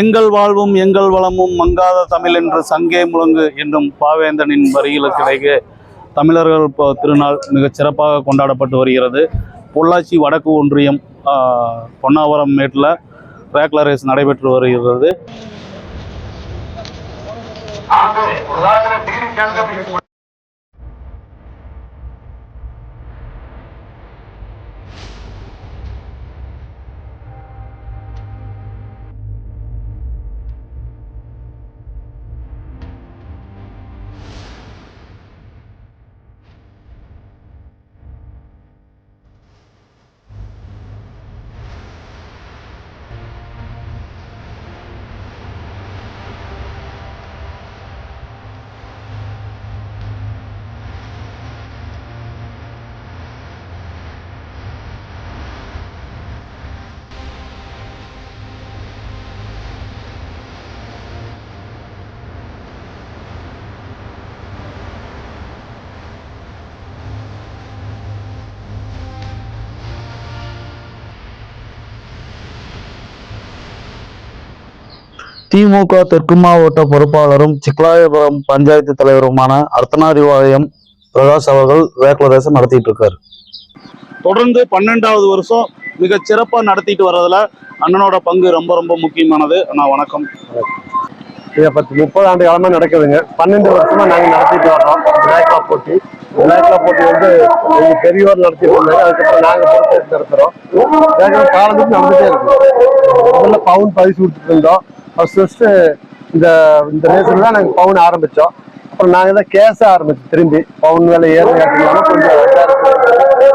எங்கள் வாழ்வும் எங்கள் வளமும் மங்காத தமிழ் என்று சங்கே முழங்கு என்னும் பாவேந்தனின் வரிகளுக்கிடையே தமிழர்கள் இப்போ திருநாள் மிகச் சிறப்பாக கொண்டாடப்பட்டு வருகிறது. பொள்ளாச்சி வடக்கு ஒன்றியம் பொன்னாவரம் மேட்டில் ரேக்லா ரேஸ் நடைபெற்று வருகிறது. திமுக தெற்கு மாவட்ட பொறுப்பாளரும் சிக்கலாயபுரம் பஞ்சாயத்து தலைவருமான அர்த்தநாரிவாளையம் பிரகாஷ் அவர்கள் ரேக்லா ரேஸை நடத்திட்டு இருக்காரு. தொடர்ந்து பன்னெண்டாவது வருஷம் மிக சிறப்பாக நடத்திட்டு வர்றதுல அண்ணனோட பங்கு ரொம்ப ரொம்ப முக்கியமானது. அண்ணா வணக்கம். இதை பத்து முப்பது ஆண்டு காலமா நடக்குதுங்க. பன்னெண்டு வருஷமா நாங்க நடத்திட்டு வர்றோம். விநாயகா போட்டி. விநாயகா போட்டி வந்து எங்க பெரியோர் நடத்திட்டு இருந்தாங்க அதுக்கப்புறம் நாங்க பொறுப்பேற்று நடத்துறோம் விநாயகா காலத்துக்கு நடந்துட்டே இருக்கும் முதல்ல பவுன் பரிசு கொடுத்துட்டு இருந்தோம். ஃபர்ஸ்ட் ஃபர்ஸ்ட் இந்த இந்த ரேஸ்ல தான் நாங்கள் பவுன் ஆரம்பித்தோம் அப்புறம் நாங்கள் தான் கேச ஆரம்பிச்சோம் திரும்பி. பவுன் வேலை ஏற காட்டினாலும் கொஞ்சம்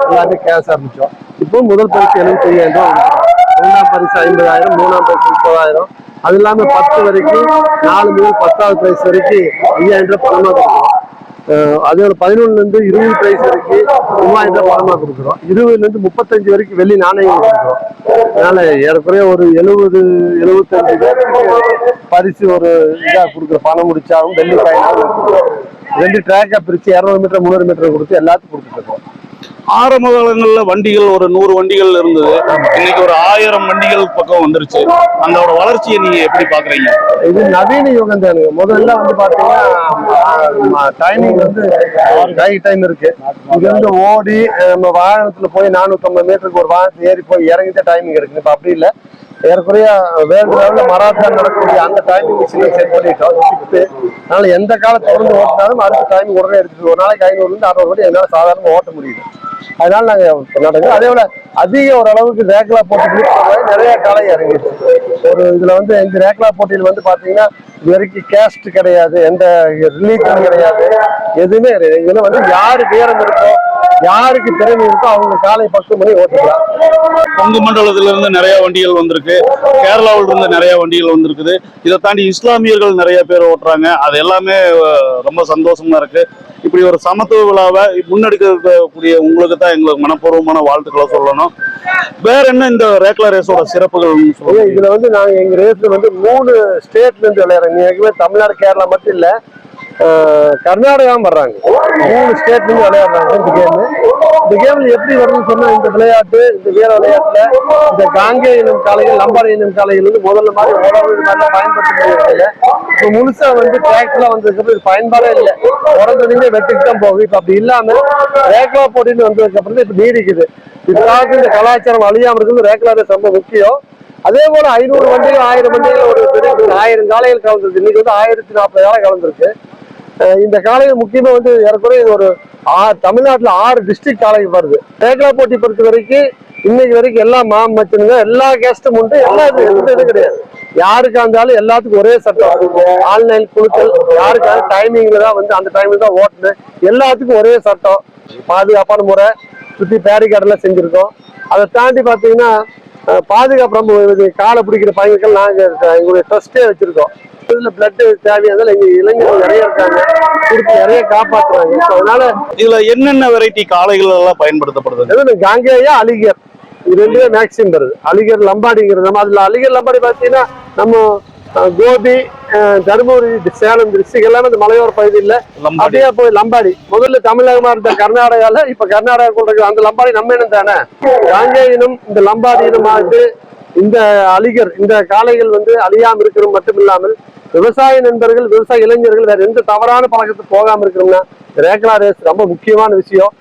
எல்லாமே கேஸ் ஆரம்பித்தோம் இப்போ முதல் பரிசு எழுபத்தி ஐயாயிரம் ரூபாய். ரெண்டாம் பரிசு ஐம்பதாயிரம் மூணாம் பரிசு முப்பதாயிரம். அது இல்லாமல் பத்து வரைக்கும் நாலு மூணு பத்தாவது பிரைஸ் வரைக்கும் ஐயாயிரம் ரூபாய் பணமாக கொடுக்கணும் அதே ஒரு பதினொன்னுல இருந்து இருபது பிரைஸ் வரைக்கும் மூவாயிரம் ரூபாய் பணமா கொடுக்குறோம். இருபதுல இருந்து முப்பத்தஞ்சு வரைக்கும் வெள்ளி நாணயம் கொடுக்குறோம். அதனால ஏறக்குறைய ஒரு எழுபது எழுபத்தஞ்சு பேருக்கு பரிசு ஒரு இதாக கொடுக்குற பணம் முடிச்சாலும் வெள்ளி காயினாலும் ரெண்டு ட்ராக்கா பிரித்து இரநூறு மீட்டர் முந்நூறு மீட்டர் கொடுத்து எல்லாத்துக்கும் கொடுத்துட்டு இருக்கோம். ஆரம்ப காலங்கள்ல வண்டிகள் ஒரு நூறு வண்டிகள் இருந்தது. இன்னைக்கு ஒரு ஆயிரம் வண்டிகள் பக்கம் வந்துருச்சு. அதோட வளர்ச்சியை நீங்க எப்படி பாக்குறீங்க? இது நவீன யுகம் முதல்ல வந்து பாத்தீங்கன்னா டைமிங் வந்து நைட் டைம் இருக்கு. இங்க இருந்து ஓடி நம்ம வாகனத்துல போய் நானூத்தம்பது மீட்டருக்கு ஒரு வாகனத்துல ஏறி போய் இறங்கிட்ட டைமிங் இருக்கு. இப்ப அப்படி இல்ல. ஏறக்குறைய வேர்ல்டு லெவல்ல மராத்தான் நடக்கக்கூடிய அந்த டைமிங் மிஷினை செட் பண்ணிட்டோம் ஷிஃப்ட் அதனால எந்த காலம் தொடர்ந்து ஓட்டினாலும் அடுத்த டைமிங் உடனே எடுத்துட்டு ஒரு நாளைக்கு ஐநூறுலேருந்து அறுநூறு வண்டி என்னால சாதாரணமாக ஓட்ட முடியுது. அதனால நாங்க நடக்குது. அதே போல அதிக ஓரளவுக்கு ரேக்லா போட்டி நிறைய கலை இறங்கிடுச்சு ஒரு இதுல வந்து இந்த ரேக்லா போட்டியில் வந்து பாத்தீங்கன்னா இது வரைக்கும் கேஸ்ட் கிடையாது எந்த ரிலீஜன் கிடையாது எதுவுமே கிடையாது. இதுல வந்து யாரு வீரம் இருக்கோ யாருக்கு திறமை இருக்கோ அவங்க காலை பத்து மணி ஓட்டிக்கலாம். கொங்கு மண்டலத்துல இருந்து நிறைய வண்டிகள் வந்திருக்கு. கேரளாவில இருந்து நிறைய வண்டிகள் வந்திருக்குது. இதை தாண்டி இஸ்லாமியர்கள் நிறைய பேர் ஓட்டுறாங்க. அது எல்லாமே ரொம்ப சந்தோஷமா இருக்கு. இப்படி ஒரு சமத்துவ விழாவை முன்னெடுக்கக்கூடிய உங்களுக்கு தான் எங்களுக்கு மனப்பூர்வமான வாழ்த்துக்களை சொல்லணும். வேற என்ன இந்த ரேக்லா ரேஸோட சிறப்புகள் இதுல வந்து நாங்க எங்க ரேஸ்ல வந்து மூணு ஸ்டேட்ல இருந்து விளையாடுறோம். தமிழ்நாடு கேரளா மட்டும் இல்ல கர்நாடகாவும் வர்றாங்க. மூணு ஸ்டேட்ல விளையாடுறாங்க இந்த கேம் இந்த கேம்ல எப்படி வருதுன்னு சொன்னால் இந்த விளையாட்டு இந்த வீர விளையாட்டில் இந்த காங்கே இனம் காளைகள் லம்பாடி இனம் காளைகள் வந்து முதல்ல மாதிரி உழவு மாதிரிலாம் பயன்படுத்த முடியல இப்போ முழுசாக வந்து டிராக்டர்லாம் வந்ததுக்கப்புறம் இது பயன்பாடே இல்லை. உடனே வெட்டிக்கு தான் போகுது. இப்போ அப்படி இல்லாமல் ரேக்லா போட்டின்னு வந்ததுக்கப்புறம் இப்போ நீடிக்குது. இதுக்காக இந்த கலாச்சாரம் அழியாமல் இருக்கிறது ரேக்லாவே ரொம்ப முக்கியம். அதே போல ஐநூறு வண்டிகள் ஆயிரம் வண்டிகள் ஒரு பெரிய ஆயிரம் காளைகள் கலந்துருக்கு. இன்னைக்கு வந்து ஆயிரத்தி நாற்பது காலம் கலந்துருக்கு. இந்த காலையில் முக்கியமா வந்து ஏறக்குறைய இது ஒரு ஆ- ஆறு டிஸ்ட்ரிக்ட் காலேஜ் வருது. தேக்கலா போட்டி பொறுத்த வரைக்கும் இன்னைக்கு வரைக்கும் எல்லா மாமச்சனுங்க எல்லா கேஸ்டும் உண்டு எல்லா இது எந்த இது கிடையாது. யாருக்கா இருந்தாலும் எல்லாத்துக்கும் ஒரே சட்டம் ஆன்லைன் குழுக்கள் யாருக்காக டைமிங்ல தான் வந்து அந்த டைமில் தான் ஓட்டணும். எல்லாத்துக்கும் ஒரே சட்டம் பாதுகாப்பான முறை சுத்தி பேரிகார்டெல்லாம் செஞ்சிருக்கோம். அதை தாண்டி பாத்தீங்கன்னா பாதுகாப்பு ரொம்ப காலை பிடிக்கிற பையன்கள் நாங்க எங்களுடைய ட்ரஸ்டே வச்சிருக்கோம். இதுல பிளட் தேவையானதால எங்க இளைஞர்கள் நிறைய இருக்காங்க. கொடுத்து நிறைய காப்பாத்துறாங்க. So, அதனால இதுல என்னென்ன வெரைட்டி காளைகள் எல்லாம் பயன்படுத்தப்படுது? காங்கேயா அலிகர். இது ரெண்டுமே மேக்சிமம் வருது. அலிகர் லம்பாடிங்கிறது நம்ம அதுல அலிகர் லம்பாடி பாத்தீங்கன்னா நம்ம கோபி தருமபுரி சேலம் டிஸ்ட்ரிக்ட் எல்லாமே இந்த மலையோர பகுதியில் அப்படியே போய் லம்பாடி. முதல்ல தமிழகமா இருந்த கர்நாடகால இப்ப கர்நாடகா கூட அந்த லம்பாடி நம்ம இனம் தானே. காங்கே இனம் இந்த லம்பாடி இனம் ஆகுது இந்த அழிகர் இந்த காளைகள் வந்து அழியாம இருக்கிறது மட்டும் இல்லாமல் விவசாய நண்பர்கள் விவசாய இளைஞர்கள் வேற எந்த தவறான பழக்கத்துக்கு போகாம இருக்கிறோம்னா ரேக்லா ரேஸ் ரொம்ப முக்கியமான விஷயம்.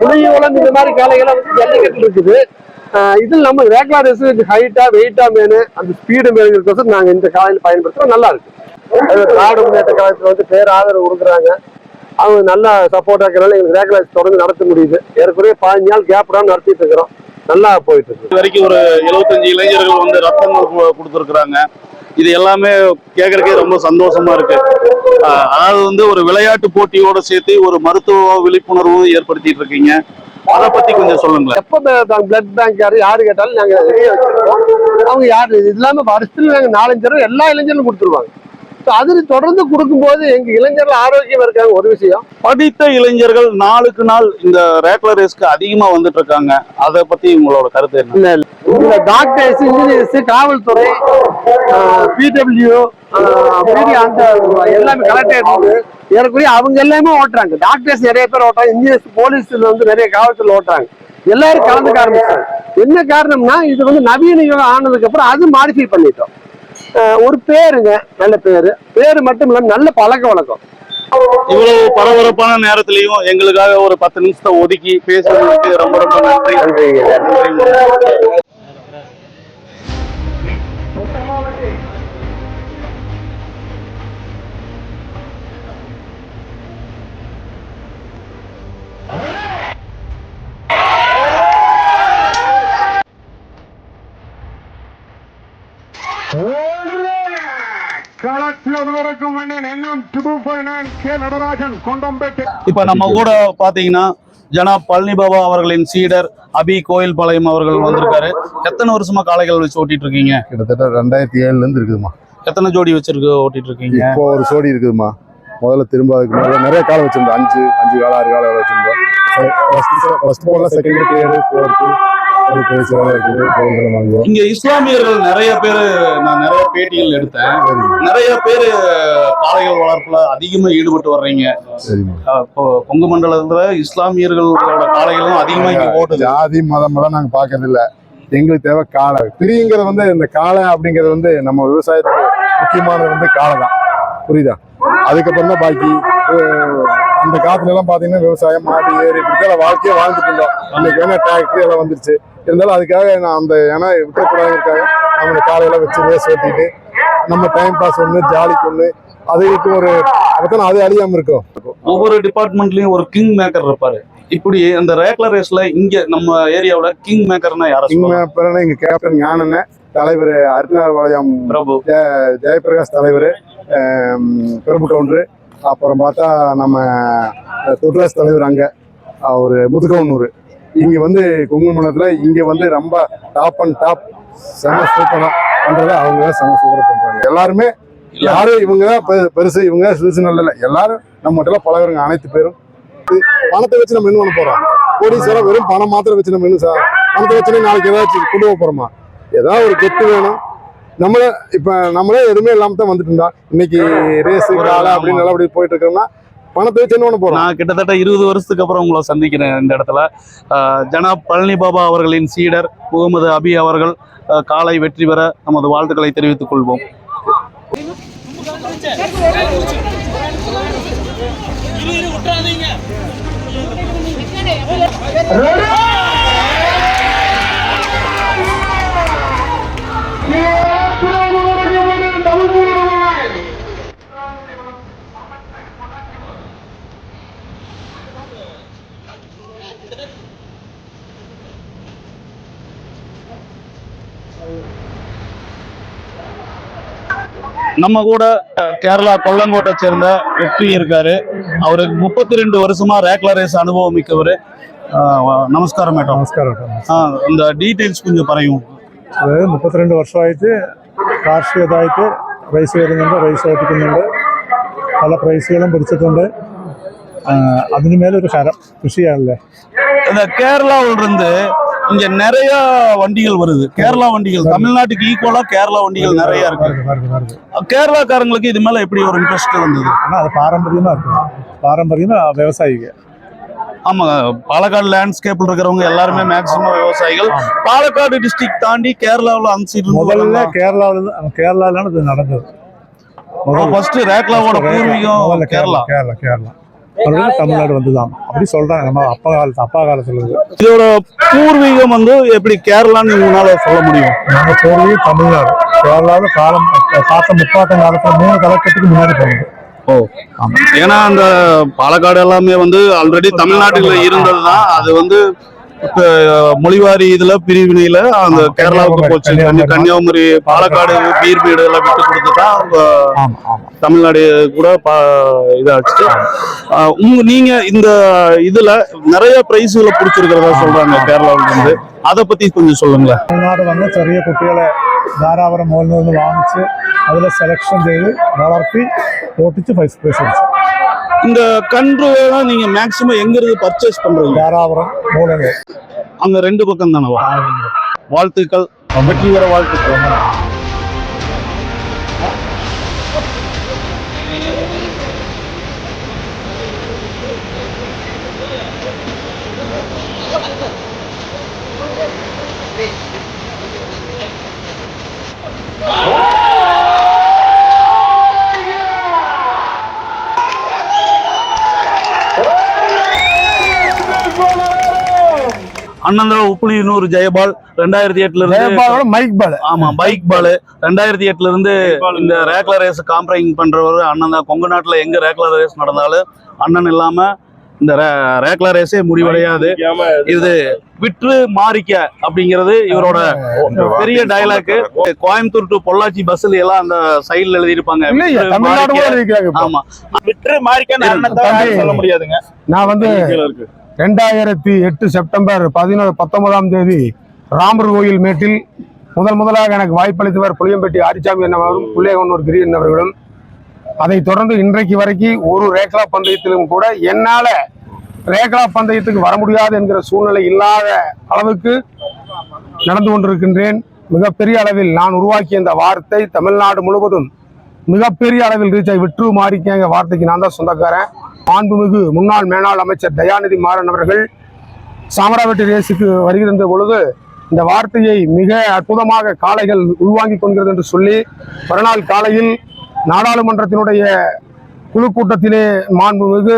புளியோலம் இந்த மாதிரி காளைகளை வந்து ஜல்லிக்கட்டு இருக்குது. ஆஹ் இதில் நம்ம ரேக்லா ரேஸ் ஹைட்டா வெயிட்டா மேனு அந்த ஸ்பீடு மேனுங்கிறதுக்கோசம் நாங்க இந்த காலையில் பயன்படுத்துறோம். நல்லா இருக்கு. அது நாடு முன்னேற்ற கழகத்துல வந்து பேர் ஆதரவு கொடுக்குறாங்க. அவங்க நல்லா சப்போர்ட் ஆக்கிறனால எங்களுக்கு ரேக்லா ரேஸ் தொடர்ந்து நடத்த முடியுது. ஏற்கனவே பதினஞ்சு நாள் கேப் தான் நடத்திட்டு இருக்கிறோம். நல்லா போயிட்டு இருக்கு. இது வரைக்கும் ஒரு 75 இளைஞர்கள் வந்து ரத்தங்கள் கொடுத்திருக்கிறாங்க. இது எல்லாமே கேட்கறதுக்கே ரொம்ப சந்தோஷமா இருக்கு. அதாவது வந்து ஒரு விளையாட்டு போட்டியோட சேர்த்து ஒரு மருத்துவ விழிப்புணர்வும் ஏற்படுத்திட்டு இருக்கீங்க. அதை பத்தி கொஞ்சம் சொல்லுங்களேன். எப்போ பிளட் பேங்க் யாரு யாரு கேட்டாலும் நாங்க அவங்க யாரு இது இல்லாம வருஷத்துல நாங்க நாலஞ்சு எல்லா இளைஞர்களும் கொடுத்துருவாங்க. அது தொடர்ந்து கொடுக்கும்போது எங்க இளைஞர்கள் ஆரோக்கியமா இருக்காங்க ஒரு விஷயம். படித்த இளைஞர்கள் நாளுக்கு நாள் இந்த ரேக்லர் ரேஸ்க்கு அதிகமா வந்துட்டு இருக்காங்க. அதை பத்தி உங்களோட கருத்து என்ன? இந்த டாக்டர்ஸ் இன்ஜினியர்ஸ் காவல்துறை பிடபிள்யூ அந்த எல்லாமே கலெக்டர் ஏறக்குறைய அவங்க எல்லாமே ஓட்டுறாங்க. டாக்டர்ஸ் நிறைய பேர் ஓட்டுறாங்க. இன்ஜினியர்ஸ் போலீஸ்ல வந்து நிறைய காவல்துறை ஓட்டுறாங்க. எல்லாரும் கலந்துக்க ஆரம்பிச்சாங்க என்ன காரணம்னா இது வந்து நவீன யுகம் ஆனதுக்கு அப்புறம் அது மாடிஃபை பண்ணிட்டோம். ஒரு பேருங்க நல்ல பேரு. பேரு மட்டும் இல்லாம நல்ல பழக்க வழக்கம். இவ்வளவு பரபரப்பான நேரத்திலையும் எங்களுக்காக ஒரு பத்து நிமிஷத்தை ஒதுக்கி பேசுறதுக்கு ரொம்ப ரொம்ப நன்றி. நன்றி. இப்ப நம்ம கூட பாத்தீங்கன்னா ஜனாப் பழனி பாபா அவர்களின் சீடர் அபி கோயில் பாளையம் அவர்கள் வந்திருக்காரு. எத்தனை வருஷமா காளைகள் வச்சு ஓட்டிட்டு இருக்கீங்க கிட்டத்தட்ட ரெண்டாயிரத்தி ஏழுல இருந்து இருக்குதுமா எத்தனை ஜோடி வச்சிருக்கு ஓட்டிட்டு இருக்கீங்க இப்போ ஒரு சோடி இருக்குதுமா முதல்ல திரும்ப அதுக்கு மேல நிறைய காலம் வச்சிருந்தோம். அஞ்சு அஞ்சு காலம் ஆறு காலம் வச்சிருந்தோம் ஃபர்ஸ்ட் செகண்ட் தேர்டு ஃபோர்த்து இங்க இஸ்லாமியர்கள் நிறைய பேரு நான் நிறைய பேட்டிகள் எடுத்தேன். நிறைய பேரு காளைகள் வளர்ப்புல அதிகமா ஈடுபட்டு வர்றீங்க. கொங்கு மண்டலத்துல இஸ்லாமியர்களோட காளைகளும் அதிகமா இங்க ஓடுது. ஜாதி மதம் எல்லாம் நாங்க பாக்குறது இல்ல. எங்களுக்கு தேவை காளை. பிரிங்கிறது வந்து இந்த காளை அப்படிங்கிறது வந்து நம்ம விவசாயத்துக்கு முக்கியமானது வந்து காளை தான். புரியுதா? அதுக்கப்புறம் தான் பாக்கி. அந்த காலத்துல எல்லாம் பாத்தீங்கன்னா விவசாயம் மாடு ஏறி இப்படி வாழ்க்கையை வாழ்ந்துட்டு இருந்தோம். இன்னைக்கு வேணா டிராக்டர் எல்லாம் வந்துருச்சு. இருந்தாலும் அதுக்காக நான் அந்த ஏன்னா விட்டுறக்கூடாதுக்காக நம்ம காலையில வச்சு ரேஸ் ஓட்டிட்டு நம்ம டைம் பாஸ் ஒண்ணு ஜாலிக்கு ஒண்ணு அதுக்கு ஒரு அப்பதான் அது அழியாம இருக்கும். ஒவ்வொரு டிபார்ட்மெண்ட்லயும் ஒரு கிங் மேக்கர் இருப்பாரு. இப்படி அந்த ரேக்லர் ரேஸ்ல இங்க நம்ம ஏரியாவுல கிங் மேக்கர்னா யார இங்க சொல்லுவாங்க? பிறகு எங்க கேப்டன் ஞானண்ண தலைவர் அருணார் வளையம் பிரபு. ஜெயபிரகாஷ் தலைவர் பெரும்பு கவுண்டரு. அப்புறம் பார்த்தா நம்ம தொட்ராஸ் தலைவர் அங்கே அவர் முதுகவுனூர். இங்கே வந்து குங்குமணத்தில் இங்கே வந்து ரொம்ப டாப் அண்ட் டாப் செம சூப்பரம் பண்ணுறத அவங்க தான் செம சூப்பராக பண்ணுறாங்க எல்லாருமே யாரும் இவங்க தான் பெருசு இவங்க சிறுசு நல்ல இல்லை. எல்லாரும் நம்ம மட்டும் பழகிறவங்க அனைத்து பேரும். பணத்தை வச்சு நம்ம என்ன பண்ண போகிறோம் கோடீஸ்வரம் வெறும் பணம் மாத்திரம் வச்சு நம்ம என்ன சார் பணத்தை வச்சு நாளைக்கு ஏதாச்சும் கொண்டு போக போகிறோமா ஏதாவது ஒரு கெத்து வேணும். நம்மளே இப்ப நம்மளே எதுவுமே இல்லாம தான் வந்துட்டு இருந்தா. இன்னைக்கு ரேஸ் காலை அப்படின்னு நல்லா அப்படி போயிட்டு இருக்கோம்னா பணத்தை வச்சு என்ன போறோம்? நான் கிட்டத்தட்ட இருபது வருஷத்துக்கு அப்புறம் உங்களை சந்திக்கிறேன் இந்த இடத்துல. ஜனாப் பழனி பாபா அவர்களின் சீடர் முகமது அபி அவர்கள் காலை வெற்றி பெற நமது வாழ்த்துக்களை தெரிவித்துக் கொள்வோம். நம்ம கூட அஹ், கேரளா கொல்லங்கோட்டை சேர்ந்த வெற்றி இருக்காரு அவருக்கு முப்பத்தி ரெண்டு வருஷமா ரேக்லர் ரேஸ் அனுபவம் மிக்கவர் நமஸ்காரம் மேடம் നമസ്കാരം കേട്ടോ. இந்த டீடைல்ஸ் கொஞ்சம் പറയും അതായത് മുപ്പത്തിരണ്ട് വർഷമായിട്ട് കാർഷികതായിട്ട് റേസ് വരുന്നുണ്ട് റേസ് ഓടിക്കുന്നുണ്ട് പല പ്രൈസുകളും പിടിച്ചിട്ടുണ്ട് ആ, അതിന് മേലൊരു ഹരം കൃഷിയാണല്ലേ இந்த கேரளாவுல இருந்து இங்க நிறைய வண்டிகள் வருது. கேரளா வண்டிகள் தமிழ்நாட்டுக்கு ஈக்குவலா கேரளா வண்டிகள் நிறைய இருக்கு. கேரளாக்காரங்களுக்கு இது மேல எப்படி ஒரு இன்ட்ரெஸ்ட் வந்தது? ஆனால் அது பாரம்பரியமாக இருக்கும் பாரம்பரியம் விவசாயிங்க. ஆமா பாலக்காடு லேண்ட்ஸ்கேப்ல இருக்கிறவங்க எல்லாருமே மேக்சிமம் விவசாயிகள். பாலக்காடு டிஸ்ட்ரிக்ட் தாண்டி கேரளாவுல அந்த சைடு முதல்ல கேரளாவில் கேரளாவில் நடந்தது. ஃபர்ஸ்ட் ரேக்லாவோட பூர்வீகம் கேரளா. கேரளா கேரளா. மறுபடியும் தமிழ்நாடு வந்துதான். அப்படி சொல்றாங்க. நம்ம அப்பா காலத்து அப்பா காலத்துல இருந்து. இதோட பூர்வீகம் வந்து எப்படி கேரளான்னு உங்களால சொல்ல முடியும்? நாங்க போறது தமிழ்நாடு. கேரளாவில் காலம் தாத்த முப்பாட்டம் காலத்துல மூணு காலக்கட்டுக்கு முன்னாடி போனது. ஓ. ஏன்னா அந்த பாலக்காடு எல்லாமே வந்து ஆல்ரெடி தமிழ்நாட்டுல இருந்ததுதான். அது வந்து மொழிவாரி இதுல பிரிவினையில அந்த கேரளாவுக்கு போச்சு கன்னியா- கன்னியாகுமரி பாலக்காடு பீர்மேடு எல்லாம் விட்டு கொடுத்து தான் அவங்க ஆமா ஆமா தமிழ்நாடு கூட பா- இதாச்சு ஆஹ் உங்க நீங்க இந்த இதுல நிறைய பிரைஸ்களை பிடிச்சிருக்கிறதா சொல்றாங்க கேரளாவுல இருந்து அதை பத்தி கொஞ்சம் சொல்லுங்களேன் തമിഴ്നാട് വന്ന് ചെറിയ കുട്ടികളെ ധാരാപുരം മുകളിൽ നിന്ന് വാങ്ങിച്ച് അതിൽ സെലക്ഷൻ ചെയ്ത് വളർത്തി ഓട്ടിച്ച് ഫസ്റ്റ് പ്രൈസ് അടിച്ചു இந்த கன்றுவை தான் நீங்க மேக்சிமம் எங்க இருந்து பர்ச்சேஸ் பண்றீங்க? யாராவரம் மூலங்க அங்க ரெண்டு பக்கம் தானே வாழ்த்துக்கள். வெற்றி பெற வாழ்த்துக்கள். அண்ணந்திர உப்புளியனூர் ஜெயபால் ரெண்டாயிரத்தி எட்டுல இருந்து மைக் பால். ஆமா பைக் பால். ரெண்டாயிரத்தி எட்டுல இருந்து இந்த ரேக்லா ரேஸ் காம்பரைங் பண்றவர் அண்ணன் தான். கொங்கு நாட்டுல எங்க ரேக்லா ரேஸ் நடந்தாலும் அண்ணன் இல்லாம இந்த ரேக்லா ரேஸே முடிவடையாது. இது விற்று மாறிக்க அப்படிங்கிறது இவரோட பெரிய டயலாக் கோயம்புத்தூர் டு பொள்ளாச்சி பஸ்ல எல்லாம் அந்த சைடுல எழுதியிருப்பாங்க. இருக்கிறாங்க இப்போ. ஆமா. விற்று மாறிக்க அண்ணன் சொல்ல முடியாதுங்க. நான் வந்து ரெண்டாயிரத்தி எட்டு செப்டம்பர் பதினோரு பத்தொன்பதாம் தேதி ராமர் கோயில் மேட்டில் முதல் முதலாக எனக்கு வாய்ப்பளித்தவர் புளியம்பட்டி ஆரிச்சாமி என்னவரும் புள்ளியகொன்னூர் கிரி என்னவர்களும் அதைத் தொடர்ந்து இன்றைக்கு வரைக்கும் ஒரு ரேக்லா பந்தயத்திலும் கூட என்னால ரேக்லா பந்தயத்துக்கு வர முடியாது என்கிற சூழ்நிலை இல்லாத அளவுக்கு நடந்து கொண்டிருக்கின்றேன். மிகப்பெரிய அளவில் நான் உருவாக்கிய இந்த வார்த்தை தமிழ்நாடு முழுவதும் மிகப்பெரிய அளவில் ரீச் ஆகி விற்று மாறிக்கங்க வார்த்தைக்கு நான் தான் சொந்தக்காரன். மாண்புமிகு முன்னாள் மேனாள் அமைச்சர் தயாநிதி மாறன் அவர்கள் சாமராவட்டி ரேஸுக்கு வருகின்ற பொழுது இந்த வார்த்தையை மிக அற்புதமாக காளைகள் உள்வாங்கிக் கொள்கிறது என்று சொல்லி மறுநாள் காலையில் நாடாளுமன்றத்தினுடைய குழு கூட்டத்திலே மாண்புமிகு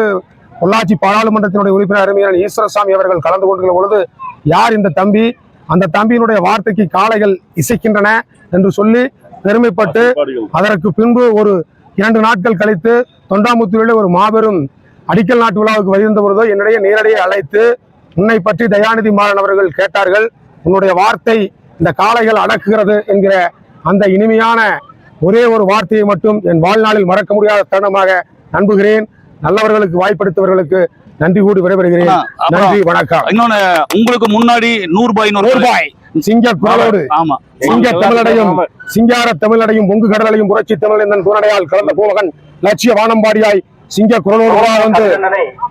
பொள்ளாச்சி பாராளுமன்றத்தினுடைய உறுப்பினர் அருமையான ஈஸ்வரசாமி அவர்கள் கலந்து கொண்டிருக்கிற பொழுது யார் இந்த தம்பி? அந்த தம்பியினுடைய வார்த்தைக்கு காளைகள் இசைக்கின்றன என்று சொல்லி பெருமைப்பட்டு அதற்கு பின்பு ஒரு இரண்டு நாட்கள் கழித்து தொண்டாமுத்தூரில் ஒரு மாபெரும் அடிக்கல் நாட்டு விழாவுக்கு வருகின்ற பொழுதோ என்னுடைய நேரடியை அழைத்து உன்னை பற்றி தயாநிதி மாறன் அவர்கள் கேட்டார்கள். உன்னுடைய வார்த்தை இந்த காளைகள் அடக்குகிறது என்கிற அந்த இனிமையான ஒரே ஒரு வார்த்தையை மட்டும் என் வாழ்நாளில் மறக்க முடியாத தருணமாக நம்புகிறேன். நல்லவர்களுக்கு வாய்ப்படுத்தவர்களுக்கு நன்றி கூடி விடைபெறுகிறேன். நன்றி வணக்கம். இன்னொன்னு உங்களுக்கு முன்னாடி நூறு பாய் நூறு ரூபாய் சிங்க குரலோடு. ஆமா சிங்க தமிழடையும் சிங்கார தமிழடையும் பொங்கு கடலையும் புரட்சி தமிழ் என்ற குரடையால் கலந்த பூமகன் லட்சிய வானம்பாடியாய் சிங்க குரலோடு வந்து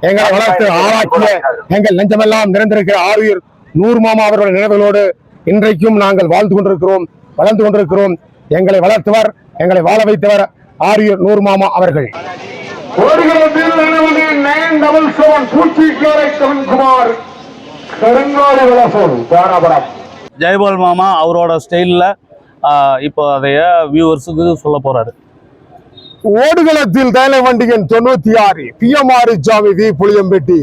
எங்களை வளர்த்து ஆளாக்கிய எங்கள் நெஞ்சமெல்லாம் நிறைந்திருக்கிற ஆறுயிர் நூறு மாமா அவர்களுடைய நினைவுகளோடு இன்றைக்கும் நாங்கள் வாழ்ந்து கொண்டிருக்கிறோம் வளர்ந்து கொண்டிருக்கிறோம். எங்களை வளர்த்தவர் எங்களை வாழ வைத்தவர் ஆறுயிர் நூறு மாமா அவர்கள். ஜெயபால் மாமா அவரோட ஸ்டைலில் இப்போ அதைய வியூவர்ஸுக்கு சொல்ல போறாரு. ஓடுகளத்தில் தைல வண்டிகன் தொண்ணூத்தி ஆறு பிஎம்ஆர் சாமி வி புளியம்பெட்டி.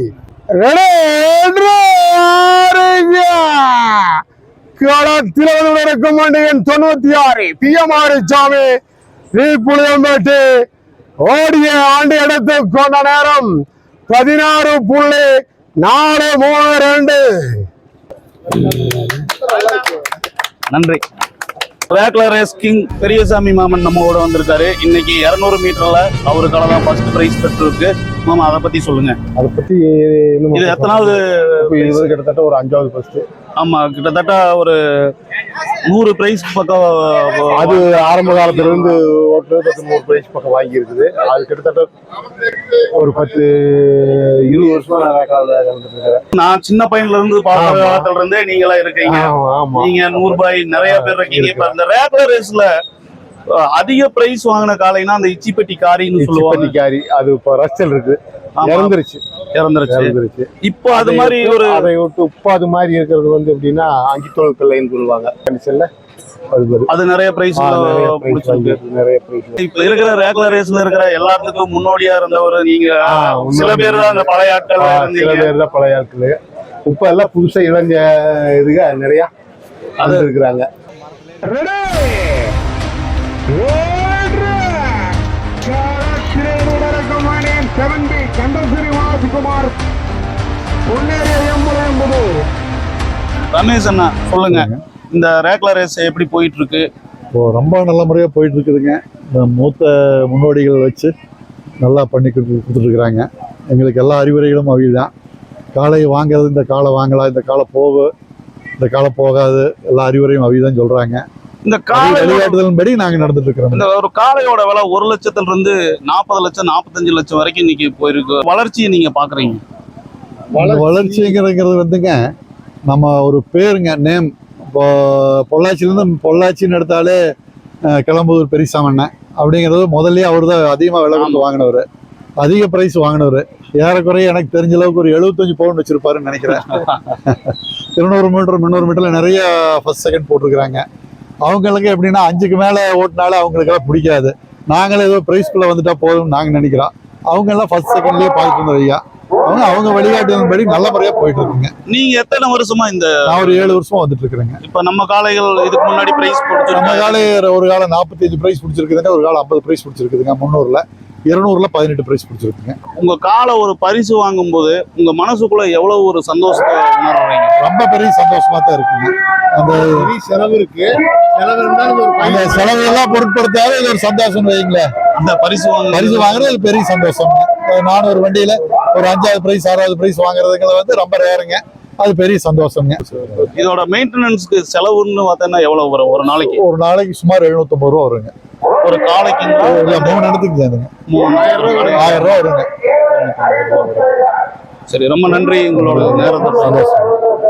களத்தில் வந்து நடக்கும் வண்டிகன் தொண்ணூத்தி ஆறு பிஎம்ஆர் சாமி வி புளியம்பெட்டி. ஓடிய ஆண்டு எடுத்து கொண்ட நேரம் பதினாறு புள்ளி நாலு மூணு ரெண்டு. நன்றி. ரேக்லா ரேஸ் கிங் பெரியசாமி மாமன் நம்ம கூட வந்திருக்காரு. இன்னைக்கு இரநூறு மீட்டர்ல அவருக்கான தான் ஃபர்ஸ்ட் பிரைஸ் பெற்றிருக்கு. மாமா அதை பத்தி சொல்லுங்க. அதை பத்தி இது எத்தனாவது இது கிட்டத்தட்ட ஒரு அஞ்சாவது ஃபர்ஸ்ட் ஆமா கிட்டத்தட்ட ஒரு நூறு பிரைஸ் பக்கம் அது ஆரம்ப காலத்துல இருந்து ஓட்டு பத்து நூறு பிரைஸ் பக்கம் வாங்கி இருக்குது அது கிட்டத்தட்ட ஒரு பத்து இருபது வருஷமா நான் நான் சின்ன பையன்ல இருந்து பார்க்குற. காலத்துல இருந்தே நீங்களா இருக்கீங்க. நீங்க நூறு ரூபாய் நிறைய பேர் இருக்கீங்க. இப்ப இந்த ரேக்லா ரேஸ்ல அதிக பிரைஸ் வாங்கின காலைனா அந்த இச்சிப்பட்டி காரின்னு சொல்லுவாங்க. இச்சிப்பட்டிக்காரி அது இப்போ ரஸ்டல் இருக்கு. இறந்துருச்சு. இறந்துருச்சு. இறந்துருச்சு. இப்போ அது மாதிரி ஒரு அதை விட்டு உப்பு அது மாதிரி இருக்கிறது வந்து எப்படின்னா அங்கித்தோல் பிள்ளைன்னு சொல்லுவாங்க. கண்டிஷன்ல அது நிறைய பிரைஸ் நிறைய பிரைஸ் இப்ப இருக்கிற ரேகுலர் ரேஸ்ல இருக்கிற எல்லாத்துக்கும் முன்னோடியா இருந்தவர் நீங்க. சில. பேர் தான் அந்த பழைய ஆட்கள் சில பேர் தான் பழைய ஆட்கள். இப்ப எல்லாம் புதுசா இளைஞ இதுக நிறைய அது இருக்கிறாங்க செவன் பி கண்டசிரி ராஜ்குமார் முன்னேறிய எண்பது என்பது ரமேஷ் அண்ணா சொல்லுங்க. இந்த ரேக்லர் ரேஸ் எப்படி போயிட்டு இருக்கு இப்போ ரொம்ப நல்ல முறையாக போயிட்டு இருக்குதுங்க இந்த மூத்த முன்னோடிகள் வச்சு நல்லா பண்ணி கொடுத்து கொடுத்துட்ருக்குறாங்க எங்களுக்கு எல்லா அறிவுரைகளும் அவை தான் காளை வாங்குறது இந்த காலை வாங்கலாம் இந்த காலை போகு இந்த காலை போகாது எல்லா அறிவுரையும் அவை தான் சொல்கிறாங்க இந்த காலை வழிகாட்டுதலின்படி நாங்கள் நடந்துட்டு இருக்கிறோம். இந்த ஒரு காளையோட விலை ஒரு லட்சத்துல இருந்து நாற்பது லட்சம் நாற்பத்தஞ்சு லட்சம் வரைக்கும் இன்னைக்கு போயிருக்கு. வளர்ச்சியை நீங்க பாக்குறீங்க. வளர்ச்சிங்கிறது வந்துங்க நம்ம ஒரு பேருங்க நேம். இப்போ பொள்ளாச்சிலேருந்து பொள்ளாச்சின்னு எடுத்தாலே கிளம்புதூர் பெரியசாமண்ணன் அப்படிங்கிறது முதல்லயே அவர் தான் அதிகமாக விலை கொடுத்து வாங்கினவர். அதிக ப்ரைஸ் வாங்கினவர். ஏறக்குறைய எனக்கு தெரிஞ்ச அளவுக்கு ஒரு எழுபத்தஞ்சு பவுன் வச்சிருப்பாருன்னு நினைக்கிறேன். இருநூறு மீட்டர் முந்நூறு மீட்டர்ல நிறைய ஃபர்ஸ்ட் செகண்ட் போட்டிருக்கிறாங்க. அவங்களுக்கு எப்படின்னா அஞ்சுக்கு மேலே ஓட்டினாலே அவங்களுக்கெல்லாம் பிடிக்காது. நாங்களே ஏதோ ப்ரைஸ்குள்ளே வந்துட்டா போதும்னு நாங்கள் நினைக்கிறோம். அவங்க எல்லாம் ஃபர்ஸ்ட் செகண்ட்லேயே பார்த்துட்டு இருந்த ஐயா அவங்க அவங்க வழிகாட்டுதலின்படி நல்ல முறையாக போயிட்டு இருக்குங்க. நீங்க எத்தனை வருஷமா இந்த நான் ஒரு ஏழு வருஷமா வந்துட்டு இருக்கிறேங்க. இப்ப நம்ம காளைகள் இதுக்கு முன்னாடி பிரைஸ் நம்ம கொடுத்துருக்காங்க காலம் ஒரு காலம் நாற்பத்தஞ்சு பிரைஸ் பிடிச்சிருக்குதுங்க ஒரு காலம் ஐம்பது பிரைஸ் பிடிச்சிருக்குதுங்க முந்நூறுல இருநூறுல பதினெட்டு பிரைஸ் பிடிச்சிருக்குங்க உங்க காலை ஒரு பரிசு வாங்கும்போது உங்க மனசுக்குள்ள எவ்வளவு ஒரு சந்தோஷத்தை உணர்றீங்க? ரொம்ப பெரிய சந்தோஷமா தான் இருக்குங்க. அந்த செலவு இருக்கு. அந்த செலவு எல்லாம் பொருட்படுத்தாத இது ஒரு சந்தோஷம் வைங்களேன் அந்த பரிசு வாங்க பரிசு வாங்குறது பெரிய சந்தோஷம். நான் ஒரு வண்டியில ஒரு அஞ்சாவது பிரைஸ் ஆறாவது பிரைஸ் வாங்குறதுங்களை வந்து ரொம்ப ரேருங்க. அது பெரிய சந்தோஷங்க இதோட மெயின்டெனன்ஸ்க்கு செலவுன்னு பார்த்தோன்னா எவ்வளவு வரும்? ஒரு நாளைக்கு? ஒரு நாளைக்கு சுமார் எழுநூத்தம்பது ரூபா வருங்க. ஒரு காளைக்கு இல்ல மூணு இடத்துக்கு சேர்ந்துங்க ரூபாய் ஆயிரம் ரூபா வருங்க. சரி ரொம்ப நன்றி. உங்களோட நேரத்தை சந்தோஷம்.